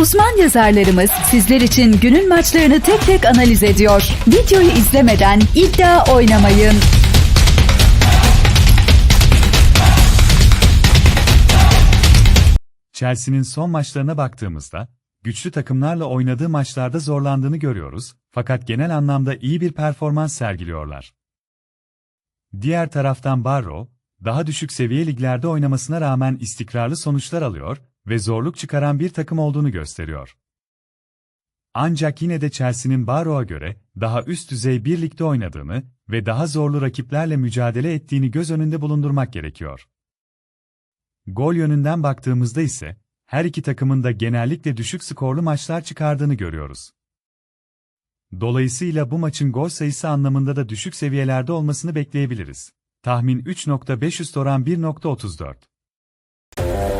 Uzman yazarlarımız sizler için günün maçlarını tek tek analiz ediyor. Videoyu izlemeden iddia oynamayın. Chelsea'nin son maçlarına baktığımızda, güçlü takımlarla oynadığı maçlarda zorlandığını görüyoruz, fakat genel anlamda iyi bir performans sergiliyorlar. Diğer taraftan Barrow, daha düşük seviye liglerde oynamasına rağmen istikrarlı sonuçlar alıyor ve zorluk çıkaran bir takım olduğunu gösteriyor. Ancak yine de Chelsea'nin Barrow'a göre daha üst düzey bir ligde oynadığını ve daha zorlu rakiplerle mücadele ettiğini göz önünde bulundurmak gerekiyor. Gol yönünden baktığımızda ise, her iki takımın da genellikle düşük skorlu maçlar çıkardığını görüyoruz. Dolayısıyla bu maçın gol sayısı anlamında da düşük seviyelerde olmasını bekleyebiliriz. Tahmin 3.5 üst oran 1.34.